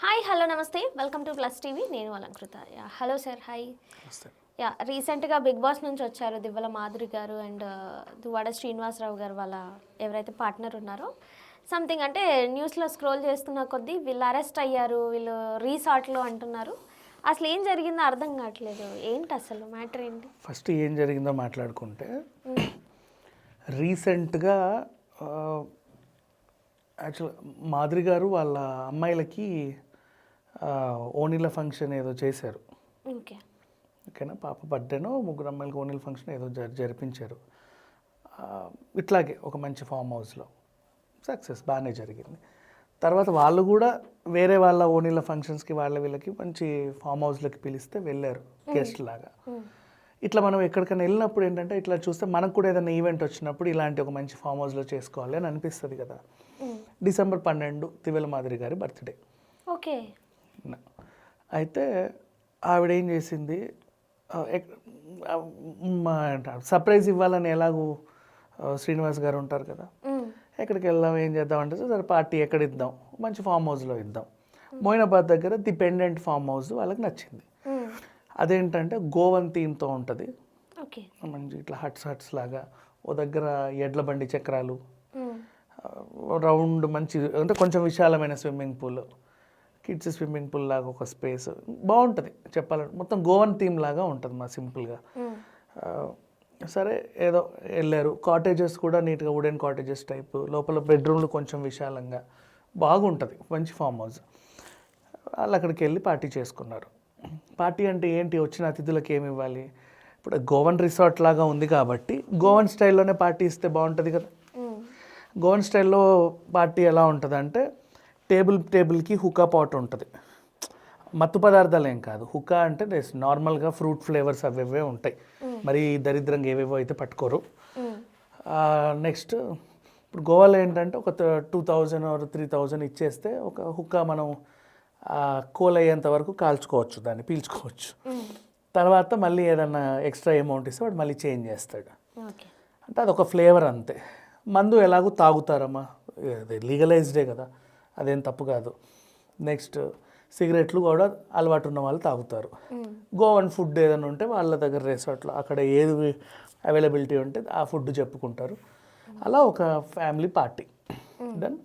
Hi hello నమస్తే. Welcome to plus TV నేను Alankrita. Yeah hello sir hi yeah రీసెంట్గా Bigg Boss నుంచి వచ్చారు దివ్వల మాధురి గారు అండ్ దువాడ శ్రీనివాసరావు గారు వాళ్ళ ఎవరైతే పార్ట్నర్ ఉన్నారో. సంథింగ్ అంటే న్యూస్లో స్క్రోల్ చేస్తున్న కొద్దీ వీళ్ళు అరెస్ట్ అయ్యారు వీళ్ళు రీసార్ట్లో అంటున్నారు. అసలు ఏం జరిగిందో అర్థం కావట్లేదు. ఏంటి అసలు మ్యాటర్ ఏంటి? ఫస్ట్ ఏం జరిగిందో మాట్లాడుకుంటే రీసెంట్గా యాక్చువల్ మాదిరి గారు వాళ్ళ అమ్మాయిలకి ఆ, ఓణీల ఫంక్షన్ ఏదో చేశారు. ఓకే. ఓకేనా? పాప బర్త్డేనో ముగ్గురు అమ్మాయిలకి ఓణీల ఫంక్షన్ ఏదో జరి జరిపించారు. ఇట్లాగే ఒక మంచి ఫామ్ హౌస్లో. సక్సెస్ బాగానే జరిగింది. తర్వాత వాళ్ళు కూడా వేరే వాళ్ళ ఓణీల ఫంక్షన్స్కి వాళ్ళ వీళ్ళకి మంచి ఫామ్ హౌస్లకి పిలిస్తే వెళ్ళారు గెస్ట్ లాగా. ఇట్లా మనం ఎక్కడికైనా వెళ్ళినప్పుడు ఏంటంటే ఇట్లా చూస్తే మనకు కూడా ఏదైనా ఈవెంట్ వచ్చినప్పుడు ఇలాంటి ఒక మంచి ఫామ్ హౌస్లో చేసుకోవాలి అని అనిపిస్తుంది కదా. డిసెంబర్ పన్నెండు తివెల మాదిరి గారి బర్త్డే. ఓకే. అయితే ఆవిడ ఏం చేసింది సర్ప్రైజ్ ఇవ్వాలని ఎలాగూ శ్రీనివాస్ గారు ఉంటారు కదా? ఎక్కడికి వెళ్దాం ఏం చేద్దాం అంటే సరే పార్టీ ఎక్కడ ఇద్దాం? మంచి ఫామ్ హౌస్లో ఇద్దాం. మోయినాబాద్ దగ్గర ది పెండెంట్ ఫామ్ హౌస్ వాళ్ళకి నచ్చింది. అదేంటంటే గోవన్ థీమ్తో ఉంటుంది. ఓకే. మంచి ఇట్లా హట్స్ హట్స్ లాగా ఓ దగ్గర ఎడ్ల బండి చక్రాలు. రౌండ్ మంచి అంటే కొంచెం విశాలమైన swimming pool. Kids swimming pool లాగా ఒక స్పేస్. బాగుంటుంది చెప్పాలంటే. మొత్తం గోవన్ థీమ్ లాగా ఉంటుంది మా సింపుల్గా. సరే ఏదో వెళ్ళారు. కాటేజెస్ కూడా నీట్గా వుడెన్ కాటేజెస్ టైప్. లోపల బెడ్రూమ్లు కొంచెం విశాలంగా. బాగుంటుంది. మంచి ఫామ్ హౌస్. వాళ్ళు అక్కడికి వెళ్ళి పార్టీ చేసుకున్నారు. పార్టీ అంటే ఏంటి? వచ్చిన అతిథులకు ఏమి ఇవ్వాలి? ఇప్పుడు గోవన్ రిసార్ట్ లాగా ఉంది కాబట్టి గోవన్ స్టైల్లోనే పార్టీ ఇస్తే బాగుంటుంది కదా. గోవన్ స్టైల్లో పార్టీ ఎలా ఉంటుంది అంటే టేబుల్ టేబుల్కి హుకా పాట్ ఉంటుంది. మత్తు పదార్థాలు ఏం కాదు. హుకా అంటే నార్మల్గా ఫ్రూట్ ఫ్లేవర్స్ అవేవే ఉంటాయి. మరి దరిద్రంగా ఏవేవో అయితే పట్టుకోరు. నెక్స్ట్ ఇప్పుడు గోవాలో ఏంటంటే ఒక two thousand or three thousand ఇచ్చేస్తే ఒక హుక్కా మనం కూల్ అయ్యేంత వరకు కాల్చుకోవచ్చు దాన్ని పీల్చుకోవచ్చు. తర్వాత మళ్ళీ ఏదన్నా ఎక్స్ట్రా అమౌంట్ ఇస్తే వాడు మళ్ళీ చేంజ్ చేస్తాడు. అంటే అదొక ఫ్లేవర్ అంతే. మందు ఎలాగో తాగుతారమ్మా. అది లీగలైజ్డే కదా. అదేం తప్పు కాదు. నెక్స్ట్ సిగరెట్లు కూడా అలవాటు ఉన్న వాళ్ళు తాగుతారు. గోవన్ ఫుడ్ ఏదైనా ఉంటే వాళ్ళ దగ్గర రిసార్ట్లో అక్కడ ఏది అవైలబిలిటీ ఉంటే ఆ ఫుడ్ చెప్పుకుంటారు. అలా ఒక ఫ్యామిలీ పార్టీ. దెన్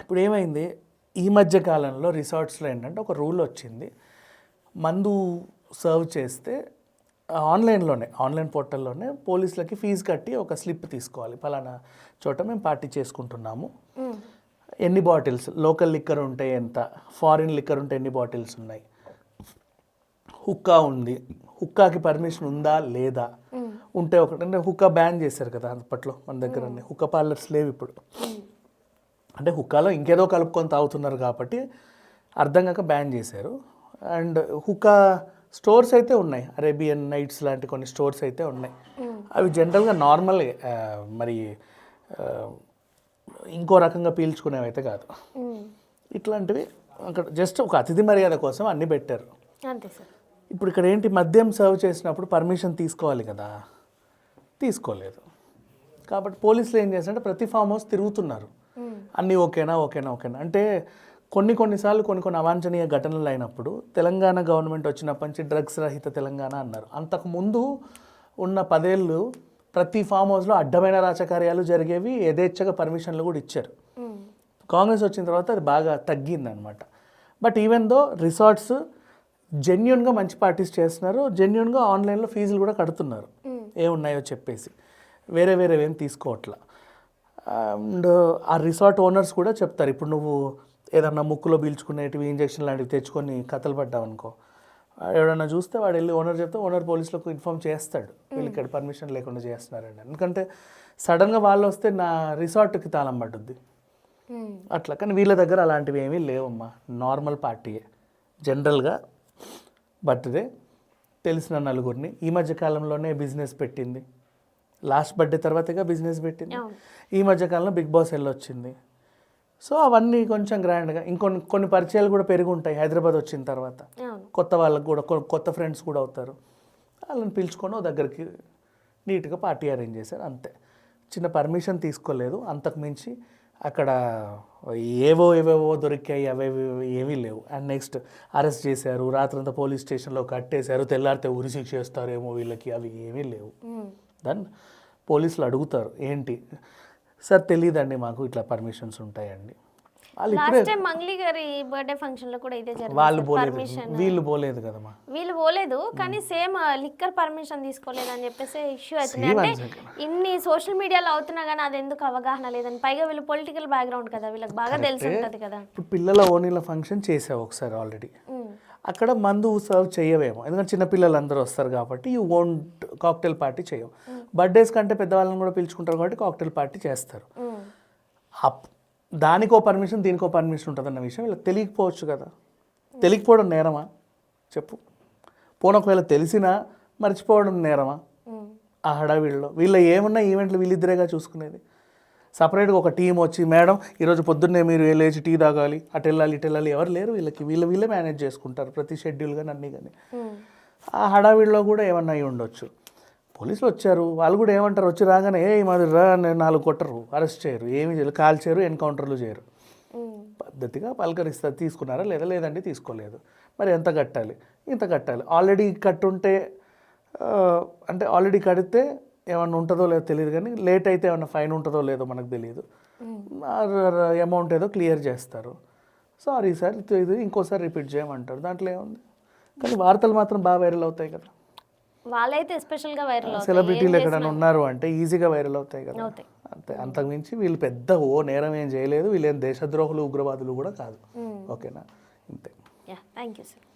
ఇప్పుడు ఏమైంది? ఈ మధ్య కాలంలో రిసార్ట్స్లో ఏంటంటే ఒక రూల్ వచ్చింది. మందు సర్వ్ చేస్తే ఆన్లైన్లోనే ఆన్లైన్ పోర్టల్లోనే పోలీసులకి ఫీజు కట్టి ఒక స్లిప్ తీసుకోవాలి. పలానా చోట మేము పార్టీ చేసుకుంటున్నాము. ఎన్ని బాటిల్స్? లోకల్ లిక్కర్ ఉంటే ఎంత? ఫారిన్ లిక్కర్ ఉంటే ఎన్ని బాటిల్స్ ఉన్నాయి? హుక్కా ఉంది. హుక్కాకి పర్మిషన్ ఉందా? లేదా? ఉంటే ఒకటి అంటే హుక్కా బ్యాన్ చేశారు కదా అప్పట్లో మన దగ్గర హుక్కా పార్లర్స్ లేవు ఇప్పుడు. అంటే హుక్కాలో ఇంకేదో కలుపుకొని తాగుతున్నారు కాబట్టి అర్థం కాక బ్యాన్ చేశారు. అండ్ హుక్కా స్టోర్స్ అయితే ఉన్నాయి. అరేబియన్ నైట్స్ లాంటి కొన్ని స్టోర్స్ అయితే ఉన్నాయి. అవి జనరల్గా నార్మల్ మరి ఇంకో రకంగా పీల్చుకునేవి అయితే కాదు ఇట్లాంటివి అక్కడ జస్ట్ ఒక అతిథి మర్యాద కోసం అన్నీ పెట్టారు. అంతే సార్. ఇప్పుడు ఇక్కడ ఏంటి మద్యం సర్వ్ చేసినప్పుడు పర్మిషన్ తీసుకోవాలి కదా? తీసుకోలేదు. కాబట్టి పోలీసులు ఏం చేస్తారంటే ప్రతి ఫామ్ హౌస్ తిరుగుతున్నారు. అన్నీ ఓకేనా ఓకేనా ఓకేనా? అంటే కొన్ని కొన్నిసార్లు కొన్ని కొన్ని అవాంఛనీయ ఘటనలు అయినప్పుడు తెలంగాణ గవర్నమెంట్ వచ్చినప్పటి నుంచి డ్రగ్స్ రహిత తెలంగాణ అన్నారు. అంతకు ముందు ఉన్న పదేళ్ళు ప్రతి ఫామ్ హౌస్లో అడ్డమైన రాచకార్యాలు జరిగేవి యథేచ్ఛగా పర్మిషన్లు కూడా ఇచ్చారు. కాంగ్రెస్ వచ్చిన తర్వాత అది బాగా తగ్గిందనమాట బట్ ఈవెన్ దో రిసార్ట్స్ జెన్యున్గా మంచి పార్టీస్ చేస్తున్నారు జెన్యున్గా ఆన్లైన్లో ఫీజులు కూడా కడుతున్నారు. ఏమున్నాయో చెప్పేసి. వేరే వేరే ఏం తీసుకోవట్లా. అండ్ ఆ రిసార్ట్ ఓనర్స్ కూడా చెప్తారు ఇప్పుడు నువ్వు ఏదన్నా ముక్కులో పీల్చుకునేటివి ఇంజక్షన్ లాంటివి తెచ్చుకొని కథలు పడ్డావు అనుకో ఎవడన్నా చూస్తే వాడు వెళ్ళి ఓనర్ చెప్తే ఓనర్ పోలీసులకు ఇన్ఫామ్ చేస్తాడు. వీళ్ళు ఇక్కడ పర్మిషన్ లేకుండా చేస్తున్నారండి. ఎందుకంటే సడన్గా వాళ్ళు వస్తే నా రిసార్ట్కి తాళం పట్టుద్ది అట్లా. కానీ వీళ్ళ దగ్గర అలాంటివి ఏమీ లేవమ్మా. నార్మల్ పార్టీయే. జనరల్గా బర్త్డే తెలిసిన నలుగురిని. ఈ మధ్య కాలంలోనే బిజినెస్ పెట్టింది. లాస్ట్ బర్త్డే తర్వాతగా బిజినెస్ పెట్టింది. ఈ మధ్య కాలంలో బిగ్ బాస్ వెళ్ళొచ్చింది. సో అవన్నీ కొంచెం గ్రాండ్గా ఇంకొన్ని కొన్ని పరిచయాలు కూడా పెరిగి ఉంటాయి హైదరాబాద్ వచ్చిన తర్వాత. కొత్త వాళ్ళకు కూడా కొత్త ఫ్రెండ్స్ కూడా అవుతారు. వాళ్ళని పిలుచుకొని దగ్గరికి నీట్గా పార్టీ అరేంజ్ చేశారు అంతే. చిన్న పర్మిషన్ తీసుకోలేదు అంతకు మించి అక్కడ ఏవో ఏవేవో దొరికాయి అవేవి ఏమీ లేవు. అండ్ నెక్స్ట్ అరెస్ట్ చేశారు రాత్రంతా పోలీస్ స్టేషన్లో కట్టేశారు తెల్లారితే ఉరి శిక్ష చేస్తారేమో వీళ్ళకి అవి ఏమీ లేవు. దెన్ పోలీసులు అడుగుతారు ఏంటి? సార్ తెలియదండి మాకు ఇట్లా పర్మిషన్స్ ఉంటాయండి. వాళ్ళు లాస్ట్ టైం మంగ్లీ గారి బర్త్డే ఫంక్షన్లో కూడా ఇదే వాళ్ళు పోలేదు. వీళ్ళు పోలేదు కదమ్మా. వీళ్ళు పోలేదు కానీ సేమ్ లిక్కర్ పర్మిషన్ తీసుకోలేదు అని చెప్పేసి ఇష్యూ అవుతుంది. అంటే. ఇన్ని సోషల్ మీడియాలో అవుతున్నా కానీ అది ఎందుకు అవగాహన లేదని. పైగా వీళ్ళు పొలిటికల్ బ్యాక్గ్రౌండ్ కదా వీళ్ళకి బాగా తెలిసి ఉంటది కదా. ఇప్పుడు పిల్లల ఓనీల ఫంక్షన్ చేసావు ఒకసారి ఆల్రెడీ. అక్కడ మందు సర్వ్ చేయవేమో. ఎందుకంటే చిన్నపిల్లలు అందరూ వస్తారు కాబట్టి యూ వోంట్ కాక్టైల్ పార్టీ చేయవు. బర్త్డేస్ కంటే పెద్దవాళ్ళని కూడా పిలుచుకుంటారు కాబట్టి కాక్టైల్ పార్టీ చేస్తారు. అప్ దానికో పర్మిషన్ దీనికో పర్మిషన్ ఉంటుందన్న విషయం ఇలా తెలియకపోవచ్చు కదా. తెలియకపోవడం నేరమా? చెప్పు. పోనీ ఒకవేళ తెలిసినా మర్చిపోవడం నేరమా? ఆ హడావిడిలో. వీళ్ళ ఏమన్నా ఈవెంట్లు వీళ్ళిద్దరేగా చూసుకునేది. సపరేట్గా ఒక టీం వచ్చి మేడం ఈరోజు పొద్దున్నే మీరు వెళ్ళేసి లేచి టీ తాగాలి అటు వెళ్ళాలి ఇటు వెళ్ళాలి. ఎవరు లేరు వీళ్ళకి. వీళ్ళ వీళ్ళే మేనేజ్ చేసుకుంటారు. ప్రతి షెడ్యూల్ కానీ అన్నీ కానీ ఆ హడావిడిలో కూడా ఏమన్నా అయి ఉండొచ్చు పోలీసులు వచ్చారు. వాళ్ళు కూడా ఏమంటారు? వచ్చి రాగానే ఏ మాది రా నాలుగు కొట్టరు. అరెస్ట్ చేయరు. ఏమి చేయరు. కాల్చేయరు ఎన్కౌంటర్లు చేయరు. పద్ధతిగా పలకరిస్తారు తీసుకున్నారా లేదా? లేదండి తీసుకోలేదు. మరి ఎంత కట్టాలి? ఇంత కట్టాలి. ఆల్రెడీ కట్టుంటే అంటే ఆల్రెడీ కడితే ఏమన్నా ఉంటుందో లేదో తెలియదు కానీ లేట్ అయితే ఏమన్నా ఫైన్ ఉంటుందో లేదో మనకు తెలియదు. అమౌంట్ ఏదో క్లియర్ చేస్తారు. సారీ సార్ ఇది ఇంకోసారి రిపీట్ చేయమంటారు. దాంట్లో ఏముంది? కానీ వార్తలు మాత్రం బాగా వైరల్ అవుతాయి కదా. వాళ్ళైతే ఎస్పెషల్గా వైరల్ సెలబ్రిటీలు ఎక్కడైనా ఉన్నారు అంటే ఈజీగా వైరల్ అవుతాయి కదా. అంతే. అంతకుమించి వీళ్ళు పెద్ద ఓ నేరం ఏం చేయలేదు. వీళ్ళేం దేశద్రోహులు ఉగ్రవాదులు కూడా కాదు. ఓకేనా? Yeah thank you sir